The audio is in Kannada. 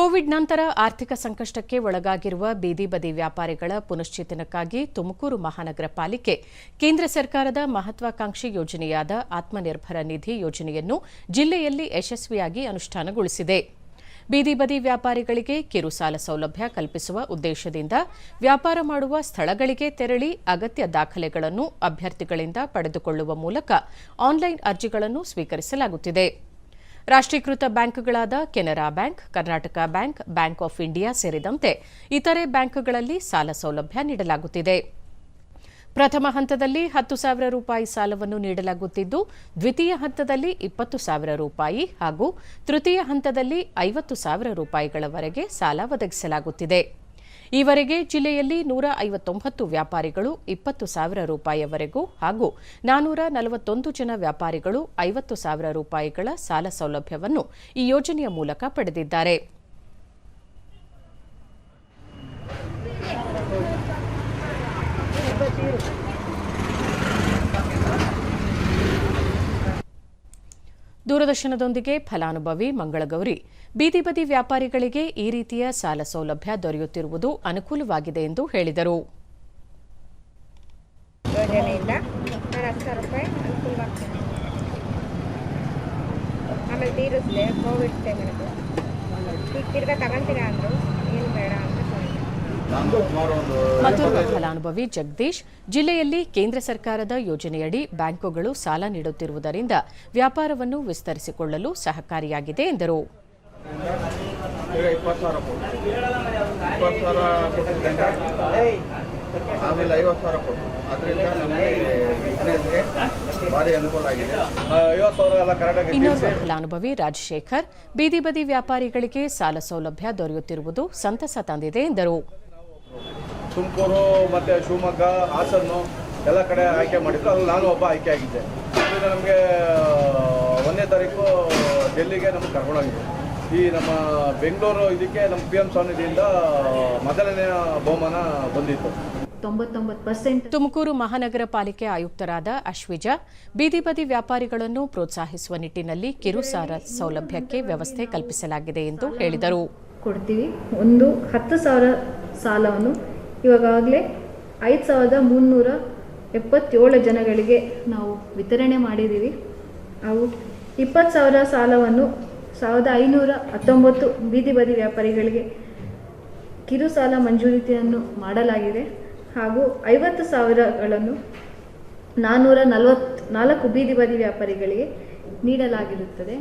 ಕೋವಿಡ್ ನಂತರ ಆರ್ಥಿಕ ಸಂಕಷ್ಟಕ್ಕೆ ಒಳಗಾಗಿರುವ ಬೀದಿ ಬದಿ ವ್ಯಾಪಾರಿಗಳ ಪುನಶ್ಚೇತನಕ್ಕಾಗಿ ತುಮಕೂರು ಮಹಾನಗರ ಪಾಲಿಕೆ, ಕೇಂದ್ರ ಸರ್ಕಾರದ ಮಹತ್ವಾಕಾಂಕ್ಷಿ ಯೋಜನೆಯಾದ ಆತ್ಮನಿರ್ಭರ ನಿಧಿ ಯೋಜನೆಯನ್ನು ಜಿಲ್ಲೆಯಲ್ಲಿ ಯಶಸ್ವಿಯಾಗಿ ಅನುಷ್ಠಾನಗೊಳಿಸಿದೆ. ಬೀದಿ ಬದಿ ವ್ಯಾಪಾರಿಗಳಿಗೆ ಕಿರು ಸಾಲ ಸೌಲಭ್ಯ ಕಲ್ಪಿಸುವ ಉದ್ದೇಶದಿಂದ ವ್ಯಾಪಾರ ಮಾಡುವ ಸ್ಥಳಗಳಿಗೆ ತೆರಳಿ ಅಗತ್ಯ ದಾಖಲೆಗಳನ್ನು ಅಭ್ಯರ್ಥಿಗಳಿಂದ ಪಡೆದುಕೊಳ್ಳುವ ಮೂಲಕ ಆನ್ಲೈನ್ ಅರ್ಜಿಗಳನ್ನು ಸ್ವೀಕರಿಸಲಾಗುತ್ತಿದೆ. ರಾಷ್ಟ್ರೀಕೃತ ಬ್ಯಾಂಕ್ಗಳಾದ Canara bank, Karnataka bank bank of India ಸೇರಿದಂತೆ ಇತರೆ ಬ್ಯಾಂಕ್ಗಳಲ್ಲಿ ಸಾಲ ಸೌಲಭ್ಯ ನೀಡಲಾಗುತ್ತಿದೆ. ಪ್ರಥಮ ಹಂತದಲ್ಲಿ ಹತ್ತು ಸಾವಿರ ರೂಪಾಯಿ ಸಾಲವನ್ನು ನೀಡಲಾಗುತ್ತಿದ್ದು, ದ್ವಿತೀಯ ಹಂತದಲ್ಲಿ ಇಪ್ಪತ್ತು ಸಾವಿರ ರೂಪಾಯಿ ಹಾಗೂ ತೃತೀಯ ಹಂತದಲ್ಲಿ ಐವತ್ತು ಸಾವಿರ ರೂಪಾಯಿಗಳವರೆಗೆ ಸಾಲ ಒದಗಿಸಲಾಗುತ್ತಿದೆ. ಈವರೆಗೆ ಜಿಲ್ಲೆಯಲ್ಲಿ ನೂರ ಐವತ್ತೊಂಬತ್ತು ವ್ಯಾಪಾರಿಗಳು, ಇಪ್ಪತ್ತು ಸಾವಿರ ರೂಪಾಯಿವರೆಗೂ ಹಾಗೂ ನಾನೂರ ನಲವತ್ತೊಂದು ಜನ ವ್ಯಾಪಾರಿಗಳು, ಐವತ್ತು ಸಾವಿರ ರೂಪಾಯಿಗಳ ಸಾಲ ಸೌಲಭ್ಯವನ್ನು ಈ ಯೋಜನೆಯ ಮೂಲಕ ಪಡೆದಿದ್ದಾರೆ. ದೂರದರ್ಶನದೊಂದಿಗೆ ಫಲಾನುಭವಿ ಮಂಗಳಗೌರಿ. ಬೀದಿ ಬದಿ ವ್ಯಾಪಾರಿಗಳಿಗೆ ಈ ರೀತಿಯ ಸಾಲ ಸೌಲಭ್ಯ ದೊರೆಯುತ್ತಿರುವುದು ಅನುಕೂಲವಾಗಿದೆ ಎಂದು ಹೇಳಿದರು. ಆಮೇಲೆ ತೀರಿಸಿದೆ, ಕೋವಿಡ್ ಟೈಮ್ ಈಗ ತಿರ್ಗಾ ತಗೊಂತೀರಾ ಅಂದರು? ಏನು ಬೇಡ ಮತ್ತೋರ್ವ ಫಲಾನುಭವಿ ಜಗದೀಶ್, ಜಿಲ್ಲೆಯಲ್ಲಿ ಕೇಂದ್ರ ಸರ್ಕಾರದ ಯೋಜನೆಯಡಿ ಬ್ಯಾಂಕುಗಳು ಸಾಲ ನೀಡುತ್ತಿರುವುದರಿಂದ ವ್ಯಾಪಾರವನ್ನು ವಿಸ್ತರಿಸಿಕೊಳ್ಳಲು ಸಹಕಾರಿಯಾಗಿದೆ ಎಂದರು. ಆಮೇಲೆ ಫಲಾನುಭವಿ ರಾಜಶೇಖರ್, ಬೀದಿ ಬದಿ ವ್ಯಾಪಾರಿಗಳಿಗೆ ಸಾಲ ಸೌಲಭ್ಯ ದೊರೆಯುತ್ತಿರುವುದು ಸಂತಸ ತಂದಿದೆ ಎಂದರು. ತುಮಕೂರು ಮತ್ತು ಶಿವಮೊಗ್ಗ ಹಾಸನ್ನು ಎಲ್ಲ ಕಡೆ ಆಯ್ಕೆ ಮಾಡಿದ್ರು. ಅಲ್ಲಿ ನಾನು ಒಬ್ಬ ಆಯ್ಕೆ ಆಗಿದ್ದೆ. ಅದರಿಂದ ನಮಗೆ ಒಂದನೇ ತಾರೀಕು ಡೆಲ್ಲಿಗೆ ನಮ್ಗೆ ಕರ್ಕೊಂಡೋಗಿದ್ದೆ ಈ ನಮ್ಮ ಬೆಂಗಳೂರು ಇದಕ್ಕೆ ನಮ್ಮ ಪಿ ಎಂ ಸ್ವಾಮಿಯಿಂದ ಮೊದಲನೆಯ ಬಹುಮಾನ ಬಂದಿತ್ತು. ತೊಂಬತ್ತೊಂಬತ್ತು ಪರ್ಸೆಂಟ್ ತುಮಕೂರು ಮಹಾನಗರ ಪಾಲಿಕೆ ಆಯುಕ್ತರಾದ ಅಶ್ವಿಜಾ ಬೀದಿ ಬದಿ ವ್ಯಾಪಾರಿಗಳನ್ನು ಪ್ರೋತ್ಸಾಹಿಸುವ ನಿಟ್ಟಿನಲ್ಲಿ ಕಿರುಸಾರ ಸೌಲಭ್ಯಕ್ಕೆ ವ್ಯವಸ್ಥೆ ಕಲ್ಪಿಸಲಾಗಿದೆ ಎಂದು ಹೇಳಿದರು. ಕೊಡ್ತೀವಿ. ಒಂದು ಹತ್ತು ಸಾವಿರ ಸಾಲವನ್ನು ಇವಾಗಲೇ ಐದು ಸಾವಿರದ ಮುನ್ನೂರ ಎಪ್ಪತ್ತೇಳು ಜನಗಳಿಗೆ ನಾವು ವಿತರಣೆ ಮಾಡಿದ್ದೀವಿ. ಅವು ಇಪ್ಪತ್ತು ಸಾವಿರ ಸಾಲವನ್ನು ಸಾವಿರದ ಐನೂರ ಹತ್ತೊಂಬತ್ತು ಬೀದಿ ಬದಿ ವ್ಯಾಪಾರಿಗಳಿಗೆ ಕಿರು ಸಾಲ ಮಂಜೂರಿತಿಯನ್ನು ಮಾಡಲಾಗಿದೆ. ಹಾಗೂ ಐವತ್ತು ಸಾವಿರಗಳನ್ನು ನಾನ್ನೂರ ನಲವತ್ತು ನಾಲ್ಕು ಬೀದಿ ಬದಿ ವ್ಯಾಪಾರಿಗಳಿಗೆ ನೀಡಲಾಗಿರುತ್ತದೆ.